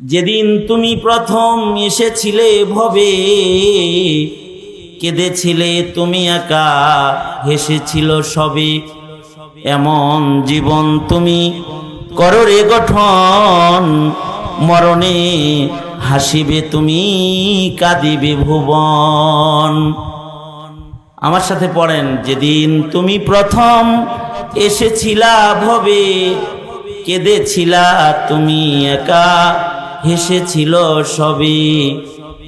যেদিন তুমি প্রথম এসেছিলে ভবে কেঁদেছিলে, তুমি একা হেসেছিল সবে। এমন জীবন তুমি করো রে গঠন, মরণে হাসিবে তুমি, কাঁদিবে ভুবন। আমার সাথে পড়েন, যেদিন তুমি প্রথম এসেছিলা, ভবে কেঁদেছিলা, তুমি একা হেসেছিল সবই।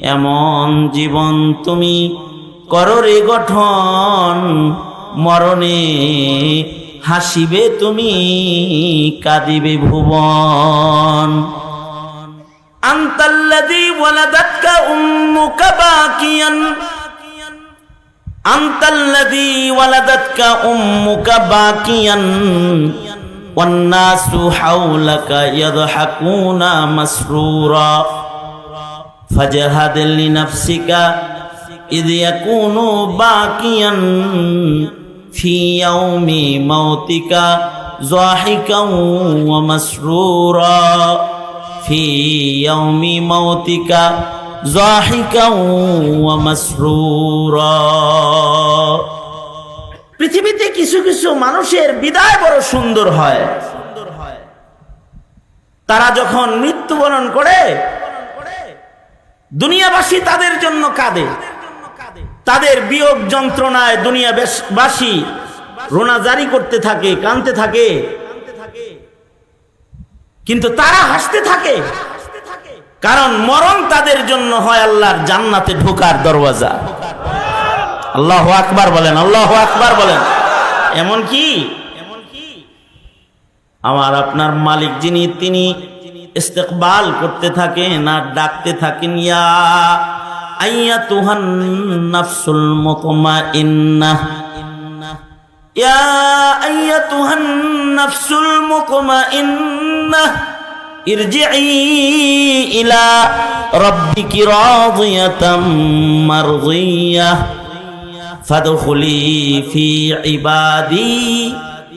এমন জীবন তুমি করো রে গঠন, মরণে হাসিবে তুমি, কাঁদিবে ভুবন। আন্তাল্লাদি ওয়ালাদাতকা উম্মুকা বাকিয়ান। আন্তাল্লাদি ওয়ালাদাতকা উম্মুকা বাকিয়ান। والناس حولك يضحكون مسرورا. فجهد لنفسك إذ يكون باكيا في يوم موتك ضاحكا ومسرورا. في يوم موتك ضاحكا ومسرورا. পৃথিবীতে কিছু কিছু মানুষের বিদায় বড় সুন্দর হয়। তারা যখন মৃত্যুবরণ করে, দুনিয়াবাসী তাদের জন্য কাঁদে। তাদের বিয়োগ যন্ত্রণায় দুনিয়াবাসী রোনা জারি করতে থাকে কানতে থাকে। কিন্তু তারা হাসতে থাকে, কারণ মরণ তাদের জন্য হয় আল্লাহর জান্নাতে ঢোকার দরওয়াজা। আল্লাহ আকবার বলেন, আল্লাহ আকবার বলেন। এমন কি? আমার আপনার মালিক যিনি, তিনি ইস্তেকবাল করতে থাকেন আর ডাকতে থাকেন, ইয়া আইয়া তুহান নাফসুল মোকমা ইন্না ইয়া আইয়া তুহান নাফসুল মোকমা ইন্না ইরজিই ইলা রব্বিকি রাদিয়াতাম মারদিয়া ফাদখুলি ফি ইবাদি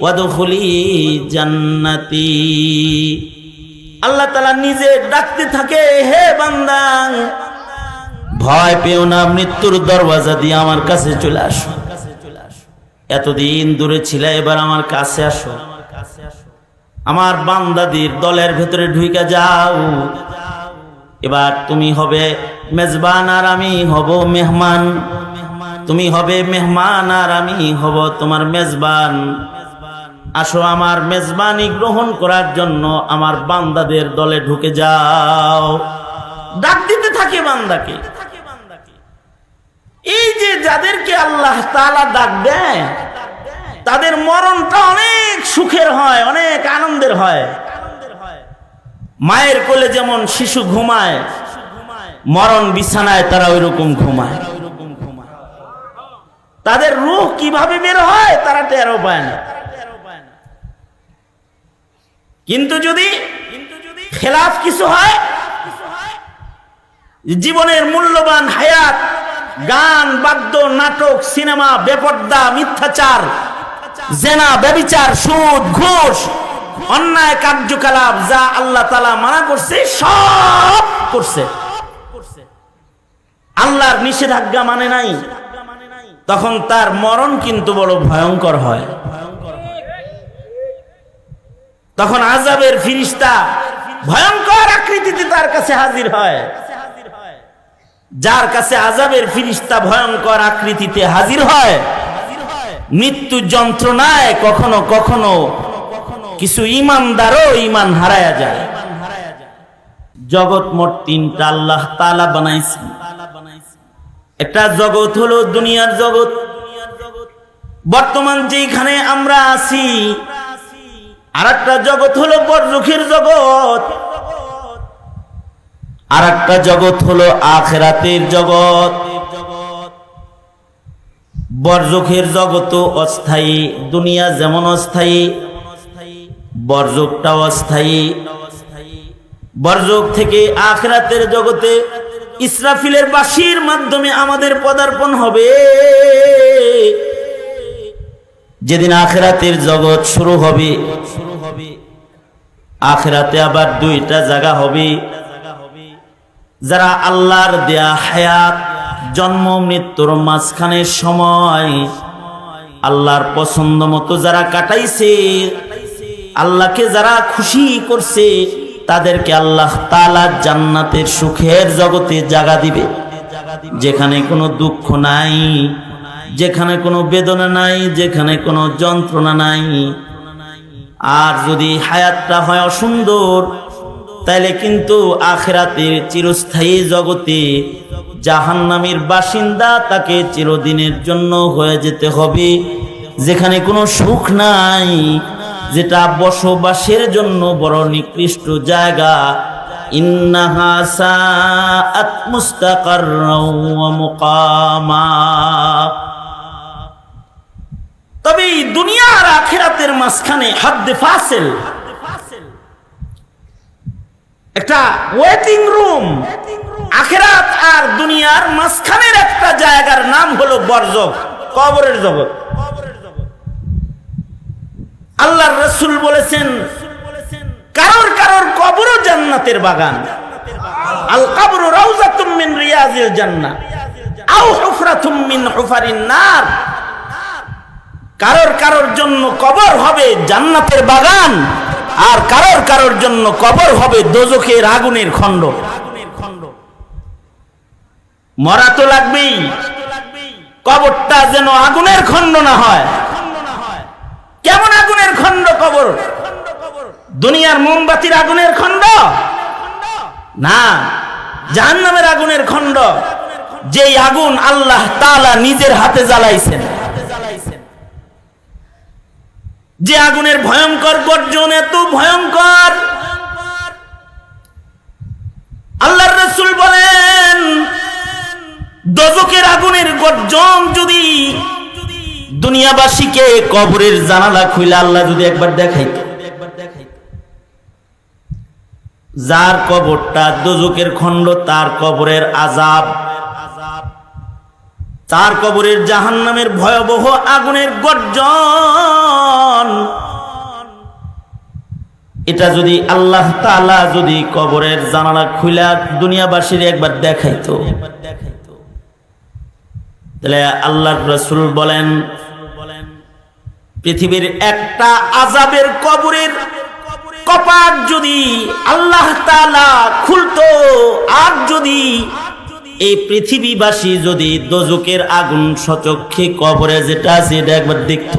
ওয়াদখুলি জান্নাতি। আল্লাহ তালা নিজে ডাকতে থাকে, হে বান্দা, ভয় পেও না, মৃত্যুর দরওয়াজা দিয়ে আমার কাছে চলে আসো। এতদিন দূরে ছিল, এবার আমার কাছে আসো। আমার বান্দাদের দলের ভেতরে ঢুকে যাও। এবার তুমি হবে মেজবান আর আমি হব মেহমান। তুমি হবে মেহমান আর আমি হব তোমার মেজবান। আসো আমার মেজবানি গ্রহণ করার জন্য আমার বান্দাদের দলে ঢুকে যাও। ডাক দিতে থাকে বান্দাকে। এই যে যাদেরকে আল্লাহ তাআলা ডাক দেয়, তাদের মরণটা অনেক সুখের হয়, অনেক আনন্দের হয়। মায়ের কোলে যেমন শিশু ঘুমায়, মরণ বিছানায় তারা ওই রকম ঘুমায়। তাদের রূহ কীভাবে বের হয়, তারা টেরও পায় না। কিন্তু যদি খেলাফ কিছু হয়, জীবনের মূল্যবান হায়াত, গান, বাদ্য, নাটক, সিনেমা, বেপর্দা, মিথ্যাচার, জেনা, ব্যবিচার, সুদ, ঘুষ, অন্যায় কার্যকলাপ যা আল্লাহ তালা মানা করছে, সব করছে। আল্লাহর নিষেধাজ্ঞা মানে নাই। তখন তার মরণ কিন্তু বড় ভয়ঙ্কর হয়। তখন আজাবের ফিরিস্তা ভয়ঙ্কর আকৃতিতে তার কাছে হাজির হয়। যার কাছে আজাবের ফিরিস্তা ভয়ঙ্কর আকৃতিতে হাজির হয়, মৃত্যু যন্ত্রণায় কখনো কখনো কিছু ইমানদারও ইমান হারায়া যায়। জগৎ মোট তিনটা আল্লাহ তালা বানাইছেন। একটা জগৎ হলো দুনিয়ার জগৎ। বর্তমান যেখানে আমরা আছি আর একটা জগৎ হলো বরজুখের জগৎ। আর একটা জগৎ হলো আখেরাতের জগৎ। বর্জকের জগত অস্থায়ী, দুনিয়া যেমন অস্থায়ী বর্জকটা অস্থায়ী। বর্জক থেকে আখরাতের জগতে ইসরাফিলের বাসির মাধ্যমে আমাদের পদার্পণ হবে। যেদিন আখেরাতের জগৎ শুরু হবে শুরু হবে আখেরাতে আবার দুইটা জায়গা হবে। যারা আল্লাহর দেয়া হায়াত, জন্ম, মৃত্যুর মাঝখানে সময়, আল্লাহর পছন্দ মতো যারা কাটাইছে, আল্লাহকে যারা খুশি করছে তাদেরকে আল্লাহ তালা জান্নাতের সুখের জগতে জাগা দিবে। যেখানে কোনো দুঃখ নাই, যেখানে কোনো বেদনা নাই, যেখানে কোনো যন্ত্রণা নাই। আর যদি হায়াতটা হয় অসুন্দর, তাইলে কিন্তু আখেরাতের চিরস্থায়ী জগতে জাহান্নামের বাসিন্দা তাকে চিরদিনের জন্য হয়ে যেতে হবে। যেখানে কোনো সুখ নাই যেটা বসবাসের জন্য বড় নিকৃষ্ট জায়গা। ইন্নাহা সাআত মুস্তাকাররাও তবে এই দুনিয়া আর আখেরাতের মাঝখানে হাদ্দে ফাসেল। একটা ওয়েটিং রুম। আখেরাত আর দুনিয়ার মাঝখানের একটা জায়গার নাম হলো বরজক কবরের জগৎ। আল্লাহর রসুল বলেছেন, কারোর কারোর কবরও জান্নাতের বাগান। আল কবর রাউজাতুম মিন রিয়াজিল জান্নাহ, আও হুফরাতুম মিন হুফারিন নার। কারোর কারোর জন্য কবর হবে জান্নাতের বাগান, আর কারোর কারোর জন্য কবর হবে দোজখের আগুনের খণ্ড। মরা তো লাগবেই, কবরটা যেন আগুনের খণ্ড না হয়। কেমন আগুনের খন্ড কবর? দুনিয়ার মোমবাতির আগুনের খন্ড না, জাহান্নামের আগুনের খন্ড যেই আগুন আল্লাহ তাআলা নিজের হাতে জ্বালাইছেন। যে আগুনের ভয়ঙ্কর গর্জন এত ভয়ঙ্কর। আল্লাহর রসুল বলেন দজকের আগুনের গর্জন যদি দুনিয়াবাসীকে কবরের জানালা খুইলে আল্লাহ যদি একবার দেখাইত। যার কবরটা দজকের খণ্ড, তার কবরের আজাব তার কবরের জাহান্নামের ভয়াবহ আগুনের গর্জন। এটা যদি আল্লাহ তালা যদি কবরের জানালা খুলা দুনিয়াবাসীর একবার দেখাইতো। তাহলে আল্লাহ রসুল বলেন পৃথিবীর একটা আজাবের কবরের কপাট যদি আল্লাহ তালা খুলতো, আর যদি এই পৃথিবীবাসী যদি দোজকের আগুন সচক্ষে কবরে যেটা আছে এটা একবার দেখতো।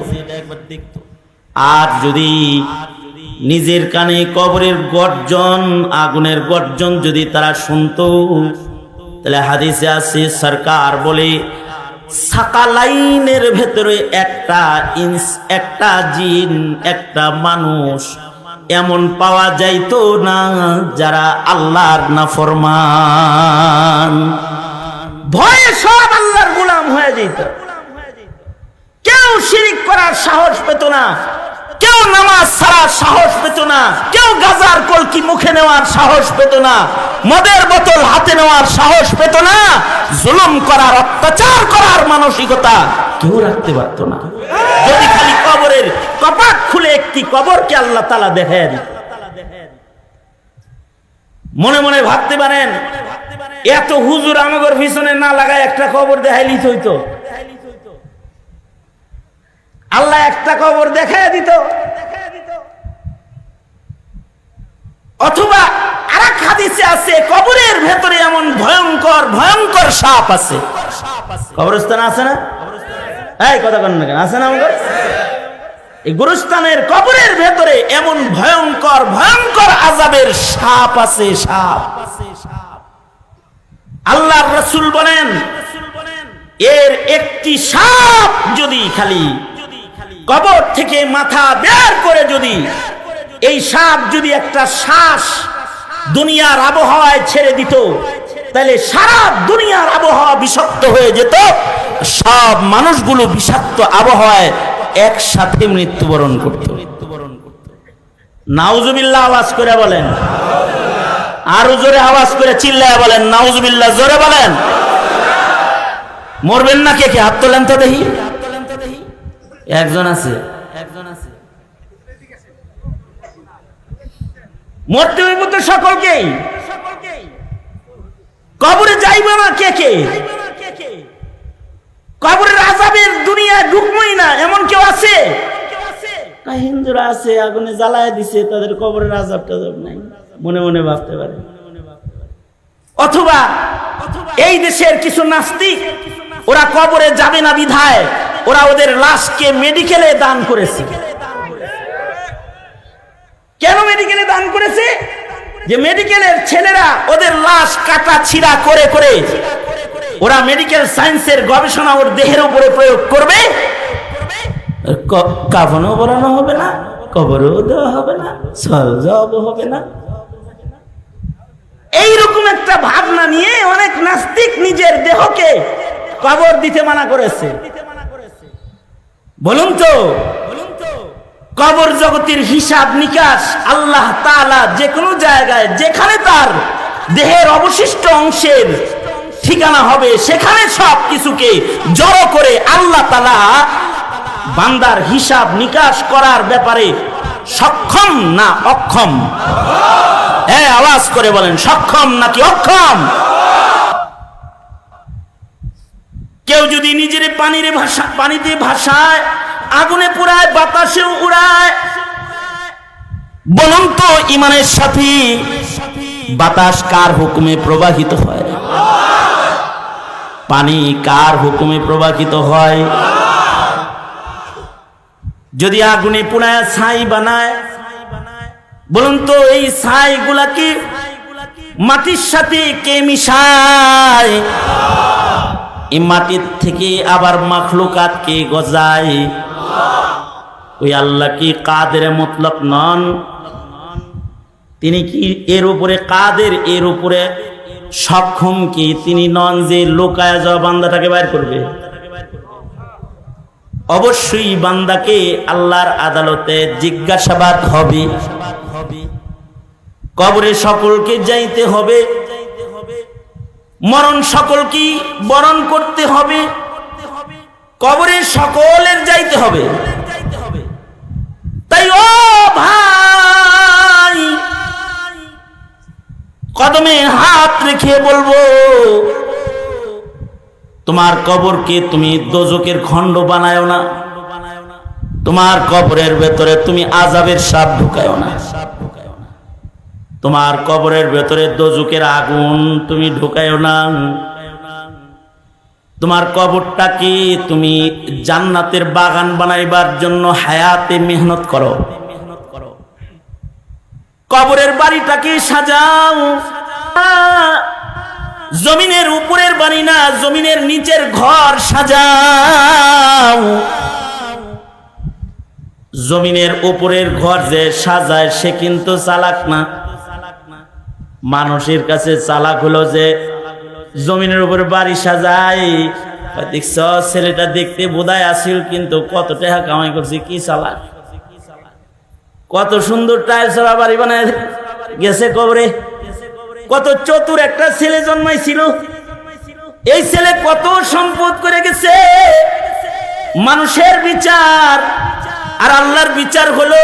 আর যদি নিজের কানে কবরের গর্জন, আগুনের গর্জন যদি তারা শুনতো, তাহলে হাদিসে আছে, সরকার বলে সাকালাইনের ভেতরে একটা ইন্স, একটা জিন, একটা মানুষ। এমন পাওয়া যাইত না যারা আল্লাহর না ফরমান ভয়ে সব আল্লাহর গুলাম হয়ে যেত। কেউ শিরিক করার সাহস পেত না। কেউ নামাজ ছাড়ার সাহস পেত না। কেউ গাজার কলকি মুখে নেওয়ার সাহস পেত না। মদের বোতল হাতে নেওয়ার সাহস পেত না। জুলুম করার, অত্যাচার করার মানসিকতা কেউ রাখতে পারত না। যদি খালি কবরের কপাট খুলে একটি কবরকে আল্লাহ তালা দেখেন। মনে মনে ভাবতে পারেন, এত হুজুর আমাগর পিছনে না লাগায় একটা কবর দেখাইলি হইতো। আল্লাহ একটা কবর দেখায় দিত। অথবা আরেক হাদিসে আছে, কবরের ভেতরে এমন ভয়ঙ্কর ভয়ঙ্কর সাপ আছে। কবরস্থান আছে না? এই, কথা কন, আছে না এই গুরুস্থানের কবরের ভেতরে এমন ভয়ঙ্কর ভয়ঙ্কর আজাবের সাপ আছে, সাপ। রসুল বলেন, এর একটি সাপ যদি খালি কবর থেকে মাথা বের করে যদি, এই সাপ যদি একটা শ্বাস দুনিয়ার আবহাওয়ায় ছেড়ে দিত, তাহলে সারা দুনিয়ার আবহাওয়া বিষাক্ত হয়ে যেত। সব মানুষগুলো বিষাক্ত আবহাওয়ায় একসাথে মৃত্যুবরণ করত। নাউজুবিল্লাহ আওয়াজ করে বলেন। আরও জোরে আওয়াজ করে চিল্লায় বলেন, নাউজুবিল্লাহ জোরে বলেন। মরবেন না কে কে? হাত তোলেন তো দেখি। একজন আছে। একজন আছে। মরতে হইব তো সকলকেই। কবরে যাইব না কে কে? কবরের আজাবের দুনিয়ায় ঢুকবই না এমন কেউ আছে? হিন্দুরা আছে আগুনে জ্বালায় দিছে তাদের কবরের আজাব টাজাব নাই। মনে মনে ভাবতে পারে। অথবা এই দেশের কিছু নাস্তিক ওরা কবরে যাবে না বিধায়। ওরা ওদের লাশকে মেডিকেলে দান করেছে। কেন মেডিকেলে দান করেছে? যে মেডিকেলের ছেলেরা ওদের লাশ কাটা ছিঁড়া করে করে ওরা মেডিকেল সায়েন্সের গবেষণা ওর দেহের উপরে প্রয়োগ করবে। কাফনও পরানো হবে না, কবরও দেওয়া হবে না সল জবাবও হবে না। এইরকম একটা ভাবনা নিয়ে অনেক নাস্তিক নিজের দেহকে কবর দিতে মানা করেছে। বলুন তো, কবর জগতের হিসাব নিকাশ আল্লাহ তালা যে কোনো জায়গায়, যেখানে তার দেহের অবশিষ্ট অংশের ঠিকানা হবে, সেখানে সব কিছুকে জড়ো করে আল্লাহ তালা বান্দার হিসাব নিকাশ করার ব্যাপারে সক্ষম না অক্ষম? হ্যাঁ আওয়াজ করে বলেন, সক্ষম নাকি অক্ষম? কেউ যদি নিজের পানিরে ভাষা, পানিতে ভাসায় আগুনে পুরায় বাতাসে উড়ায়, বলুন তো ইমানের সাথে, বাতাস কার হুকুমে প্রবাহিত হয়? পানি কার হুকুমে প্রবাহিত হয়? যদি আগুনে পুরায় ছাই বানায়, বলুন তো এই ছাই গুলা কি মাটির সাথে কে মিশায়? এই মাটির থেকে আবার মাখলুকাতকে গজায়। ওই আল্লাহ কি কাদের মতলব নন? তিনি কি এর উপরে কাদের, এর উপরে সক্ষম কি? তিনি নন যে লোকায় যাওয়া বান্দাটাকে বাইর করবে। অবশ্যই বান্দাকে আল্লাহর আদালতে জিজ্ঞাসাবাদ হবে। কবরে সকলকে যাইতে হবে। মরণ সকলকে বরণ করতে হবে। কবরে সকলের যাইতে হবে। তাই ও ভাই, কদমে হাত রেখে বলব, তোমার কবরকে তুমি দোজকের খণ্ড বানায়ও না। তোমার কবরের ভেতরে তুমি আজাবের সাপ ঢুকায়ও না। তোমার কবরের ভেতরে দোজকের আগুন তুমি ঢুকায়ও না। তোমার কবরটাকে তুমি জান্নাতের বাগান বানাইবার জন্য হায়াতে মেহনত করো? কবরের বাড়িটাকে সাজাও? জমিনের উপরের বাড়ি না, জমিনের নিচের ঘর সাজাও। জমিনের উপরের ঘর যে সাজায় সে কিন্তু চালাক না। মানুষের কাছে চালাক হলো যে জমিনের উপরে বাড়ি সাজায় দেখছ, ছেলেটা দেখতে বোধায় আসিল কিন্তু কত টাকা কামাই করছে, কি চালাক? কত সুন্দর টাইল টাইলস বাড়ি বানায় গেছে কবরে। কত চতুর একটা ছেলে জন্মাইছিল। এই ছেলে কত সম্পদ করে গেছে। মানুষের বিচার আর আল্লাহর বিচার হলো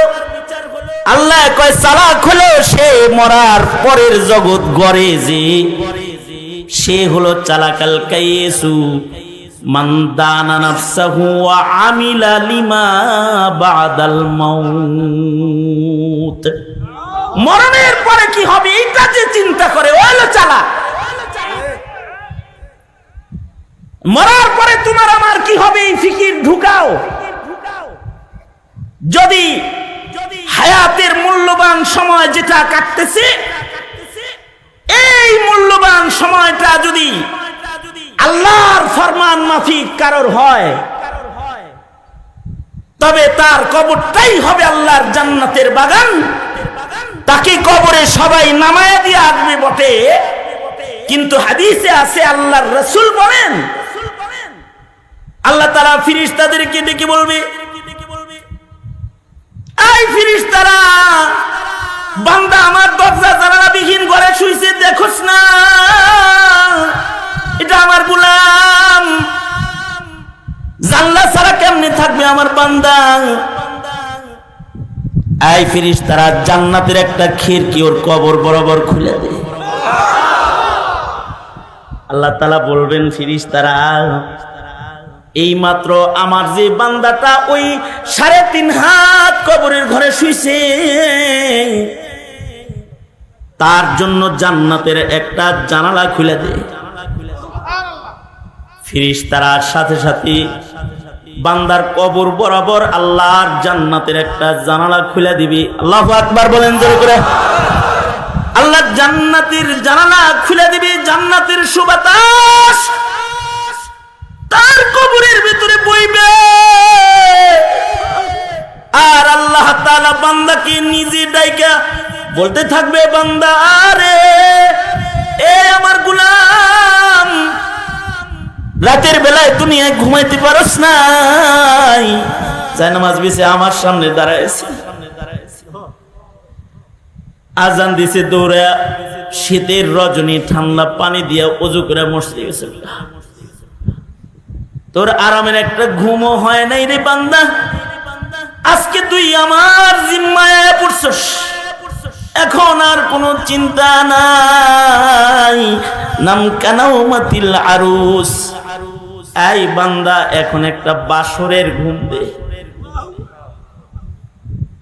আল্লাহ কয় চালাক হলো সে মরার পরের জগৎ গড়ে যে। সে হলো চালাকাল কাইয়েসু। মান দানা নাফসাহু ওয়া আমিলা লিমা বাদাল মাউত। মরণের পরে কি হবে? এইটা যে চিন্তা করে, ওই হলো চালাক। মরার পরে তোমার আমার কি হবে? এই ফিকির ঢুকাও। যদি হায়াতের মূল্যবান সময় যেটা কাটতেছে, এই মূল্যবান সময়টা যদি আল্লাহর ফরমান মাফিক কারোর হয়, তবে তার কবরটাই হবে আল্লাহর জান্নাতের বাগান। তাকে কবরে সবাই নামায়া দিয়ে আসবে বটে। কিন্তু হাদিসে আছে, আল্লাহর রসুল বলেন, আল্লাহ তারা ফিরিস তাদেরকে ডেকে বলবে এই ফিরিস তারা বান্দা আমার দরজা জানালা বিহীন ঘরে শুইছে, দেখোস না। এটা আমার গুলাম। জানলা ছাড়া কেমনে থাকবে আমার বান্দা? এই ফিরিস তারা জান্নাতের একটা খিড়কি ওর কবর বরাবর খুলে দে। আল্লাহ তালা বলবেন ফিরিস তারা এই মাত্র আমার যে বান্দাটা ওই সাড়ে তিন হাত কবরের ঘরে শুইছে, তার জন্য জান্নাতের একটা জানালা খুলে দে। ফিরিস তারার সাথে সাথে বান্দার কবর বরাবর আল্লাহর জান্নাতের একটা জানালা খুলে দিবি। আল্লাহ আকবার বলেন জোরে করে। আল্লাহ জান্নাতের জানালা খুলে দিবি, জান্নাতের সুবাতাস বলতে থাকবে বান্দা, আরে, এ আমার গুলাম, রাতের বেলায় দুনিয়ায় ঘুমাইতে পারস নাই। চাই নামাজ বিছে আমার সামনে দাঁড়াইছে। আজান দিছে দৌড়া শীতের রজনী ঠান্ডা পানি দিয়া অজু করে মসজিদে গেছে। তোর আরামের একটা ঘুমও হয় নাই রে বান্দা। আজকে তুই আমার জিম্মায় পড়ছস। এখন আর কোনো চিন্তা নাই। নাম কানাও মাতিল আরুস। এই বান্দা এখন একটা বাসরের ঘুম দে।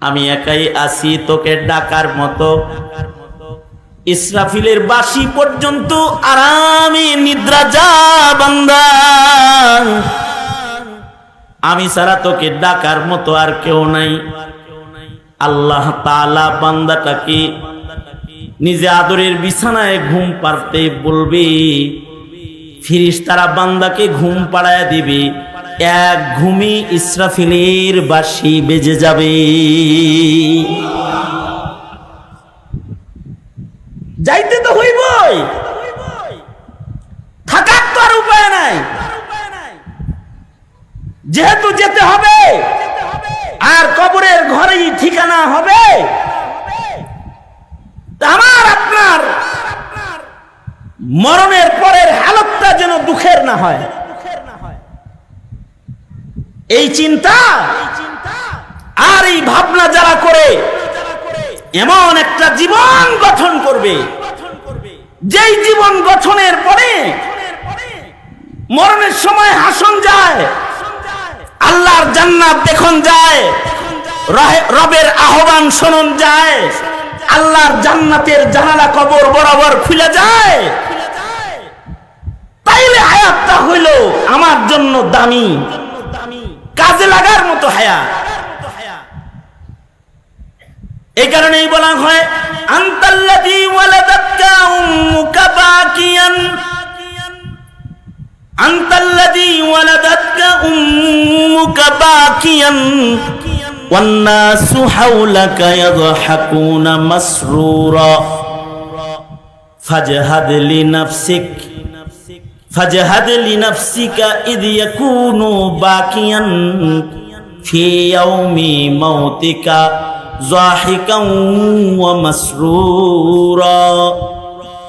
আমি একাই আছি তোকে ডাকার মতো। ইসরাফিলের বাসি পর্যন্ত আরামে নিদ্রা যা বান্দা। আমি ছাড়া তোকে ডাকার মতো আর কেউ নাই। আল্লাহ তালা বান্দাটাকে নিজে আদরের বিছানায় ঘুম পারতে বলবে ফিরিস তারা বান্দাকে ঘুম পাড়ায় দিবে, এক ঘুমি ইসরাফিলের বাসি বেজে যাবে। যাইতে তো হইবই থাকার তো আর উপায় নাই যেহেতু যেতে হবে আর কবরের ঘরেই ঠিকানা হবে। আমার আপনার মরণের পরের হালতটা যেন দুঃখের না হয়। এই চিন্তা আর এই ভাবনা যারা করে, এমন একটা জীবন গঠন করবে। যেই জীবন গঠনের পরে মরণের সময় হাসন যায়, আল্লাহর জান্নাত দেখুন যায়। রবের আহ্বান শোনন যায়। আল্লাহর জান্নাতের জানালা কবর বরাবর খুলে যায়। তাইলে হায়াতটা হইল আমার জন্য দামি। কাজে লাগার মতো হায়াত। এই কারণেই বলা হয় والناس حولك يضحكون مسرورا. فاجهد لنفسك فاجهد لنفسك إذ يكون باكيا في يوم موتك ضاحكا ومسرورا.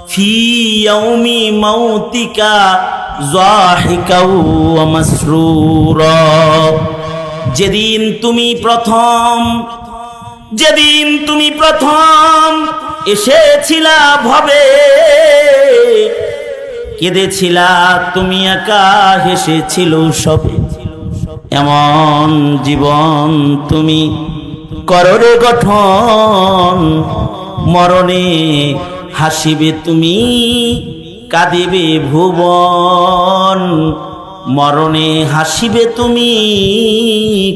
في يوم موتك ضاحكا ومسرورا. যেদিন তুমি প্রথম, যেদিন তুমি প্রথম এসেছিলা ভবে, কেঁদেছিলা তুমি একা হেসেছিল সবে। এমন জীবন তুমি কররে গঠন, মরণে হাসিবে তুমি, কাঁদিবে ভুবন। মরণে হাসিবে তুমি,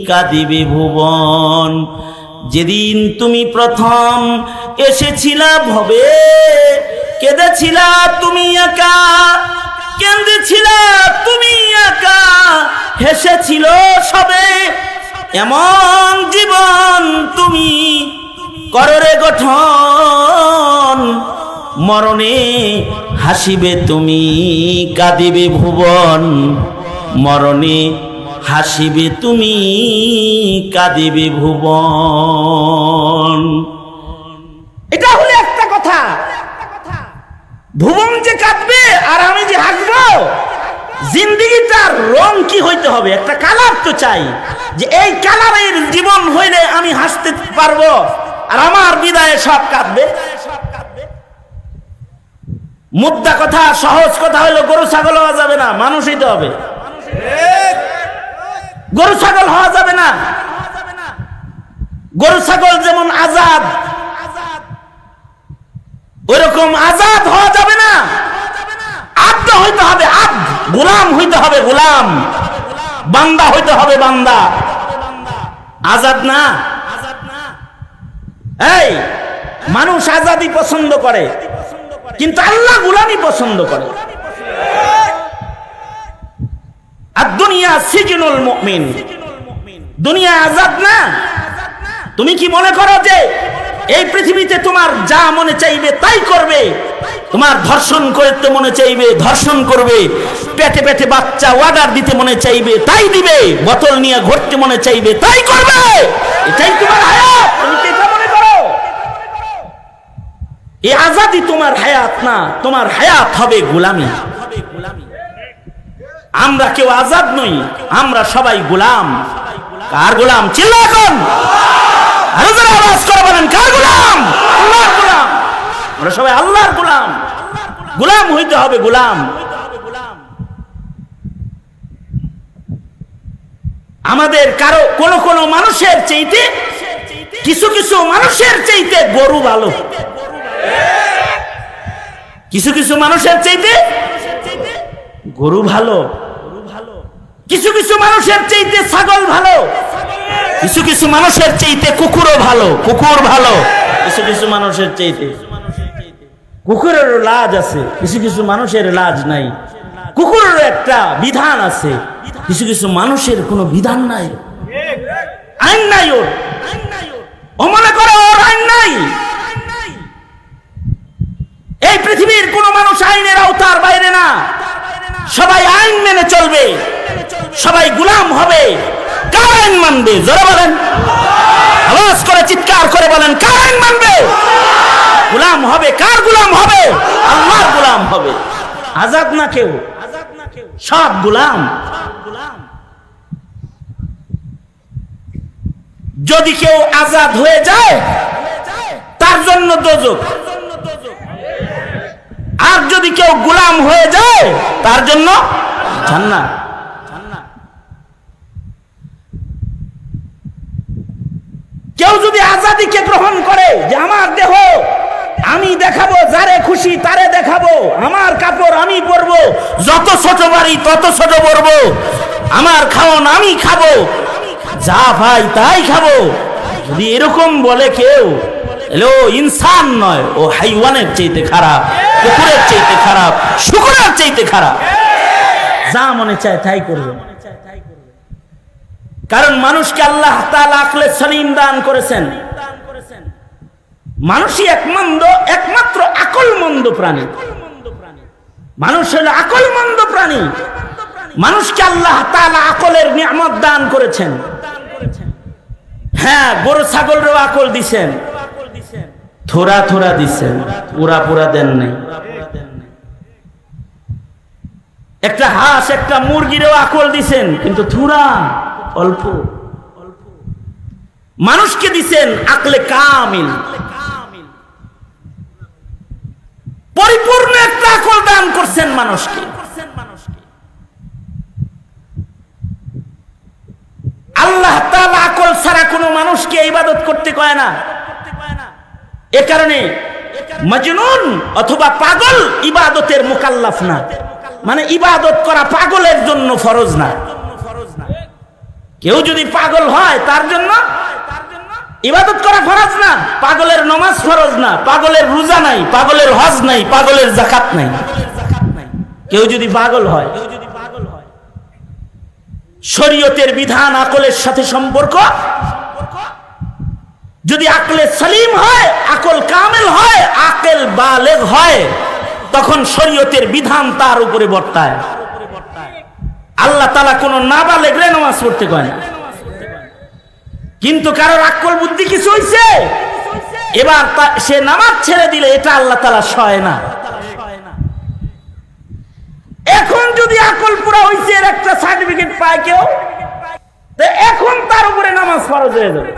কাঁদিবে ভুবন। যেদিন তুমি প্রথম এসেছিলা ভবে, কেঁদেছিলা তুমি একা, কেঁদেছিলা তুমি একা, হেসেছিল সবে। এমন জীবন তুমি কররে গঠন মরণে হাসিবে তুমি, কাঁদিবে ভুবন। মরণে হাসিবে তুমি, কাঁদিবে ভুবন। এটা হলো একটা কথা। ভুবন যে কাঁদবে আর আমি যে হাসবো জিন্দিগিটার রং কি হইতে হবে? একটা কালার তো চাই যে এই কালারের জীবন হইলে আমি হাসতে পারব আর আমার বিদায়ে সব কাঁদবে। মুদ্রা কথা, সহজ কথা হলো গরু ছাগল হওয়া যাবে না, মানুষই তো হবে। গরু ছাগল হওয়া যাবে না। গরু ছাগল যেমন আজাদ, ওইরকম আজাদ হওয়া যাবে না। আব্দ হইতে হবে আব্দ, গোলাম হইতে হবে গোলাম। বান্দা হইতে হবে বান্দা। আজাদ না? এই, মানুষ আজাদি পছন্দ করে। কিন্তু আল্লাহ গুলামি পছন্দ করে। আর দুনিয়া সিজনুল মুমিন। দুনিয়া আজাদ না। তুমি কি মনে করো যে এই পৃথিবীতে তোমার যা মনে চাইবে তাই করবে? তোমার ধর্ষণ করতে মনে চাইবে, ধর্ষণ করবে। পেটে পেটে বাচ্চা অর্ডার দিতে মনে চাইবে, তাই দিবে। বোতল নিয়ে ঘুরতে মনে চাইবে, তাই করবে। এটাই তোমার হায়াত এই আজাদি তোমার হায়াত না, তোমার হায়াত হবে গোলামি। আমরা কেউ আজাদ নই, আমরা সবাই গোলাম। কার গোলাম? চিল্লা এখন। আওয়াজ করে বলেন, কার গোলাম? আল্লাহর গোলাম। আমরা সবাই আল্লাহর গোলাম। গোলাম হইতে হবে গোলাম। আমাদের কারও কোন কোন মানুষের চাইতে, কিছু কিছু মানুষের চাইতে গরু ভালো। কিছু কিছু মানুষের চাইতে গরু ভালো। কিছু কিছু মানুষের চাইতে ছাগল ভালো। কিছু কিছু মানুষের চাইতে কুকুরও ভালো। কুকুর ভালো। কিছু কিছু মানুষের চাইতে কুকুরের লাজ আছে। কিছু কিছু মানুষের লাজ নাই। কুকুরের একটা বিধান আছে। কিছু কিছু মানুষের কোনো বিধান নাই। আইন নাই ওর। ও মনে করে ওর আইন নাই। এই পৃথিবীর কোন মানুষ আইনের আওতার বাইরে না। সবাই আইন মেনে চলবে। সবাই গুলাম হবে। কার মানবে? জোরে বলেন। আওয়াজ করে, চিৎকার করে বলেন, কার আইন মানবে? গুলাম হবে। কার গুলাম হবে? আল্লাহর গুলাম হবে। আজাদ না কেউ? সব গুলাম। যদি কেউ আজাদ হয়ে যায়, তার জন্য দোজক। আর যদি কেউ গোলাম হয়ে যায়, তার জন্য জান্নাত। কেউ যদি আজাদিকে গ্রহণ করে যে আমার দেহ, আমি দেখাবো, যারে খুশি তারে দেখাবো, আমার কাপড় আমি পরবো, যত ছোট বাড়ি তত ছোট পরবো, আমার খাওয়ান আমি খাব, যা ভাই তাই খাব। যদি এরকম বলে কেউ ইনসান নয়, ও হাইওয়ানের চাইতে খারাপ। কুকুরের চাইতে খারাপ, শুকুরের চাইতে খারাপ। যা মনে চায় তাই করবে। কারণ মানুষকে আল্লাহ আকলে সলিম দান করেছেন। মানুষই একমন্দ, একমাত্র আকল মন্দ প্রাণী। মানুষ হলো আকল মন্দ প্রাণী। মানুষকে আল্লাহ আকলের নিয়ামত দান করেছেন। হ্যাঁ গরু, ছাগলেরও আকল দিছেন। থোড়া থোড়া দিছেন পুরা পুরা দেন নাই। একটা হাঁস, একটা মুরগিরও আকল দিছেন, কিন্তু থুরা অল্প। মানুষকে দিছেন আকলে কামিল। পরিপূর্ণ একটা আকল দান করছেন মানুষকে। আল্লাহ আকল ছাড়া কোনো মানুষকে ইবাদত করতে কয় না। এ কারণে মজনুন অথবা পাগল ইবাদতের মোকাল্লাফ না। মানে ইবাদত করা পাগলের জন্য ফরজ না। কেউ যদি পাগল হয় তার জন্য ইবাদত করা ফরজ না, পাগলের নমাজ ফরজ না, পাগলের রোজা নাই, পাগলের হজ নাই, পাগলের জাকাত নাই। কেউ যদি পাগল হয় কেউ যদি পাগল হয়, শরীয়তের বিধান, আকলের সাথে সম্পর্ক যদি আকলে সলিম হয়, আকল কামেল হয়, আকেল বালেগ হয়, তখন শরীয়তের বিধান তার উপরে বর্তায়। আল্লাহ তালা কোন নাবালেগ রে নামাজ পড়তে কয় না। কিন্তু কারোর আকল বুদ্ধি কিছু হইছে? এবার সে নামাজ ছেড়ে দিলে এটা আল্লাহ তালা সয় না। এখন যদি আকল পুরা হইছে, এর একটা সার্টিফিকেট পায় কেউ এখন তার উপরে নামাজ ফরজ হয়ে যাবে।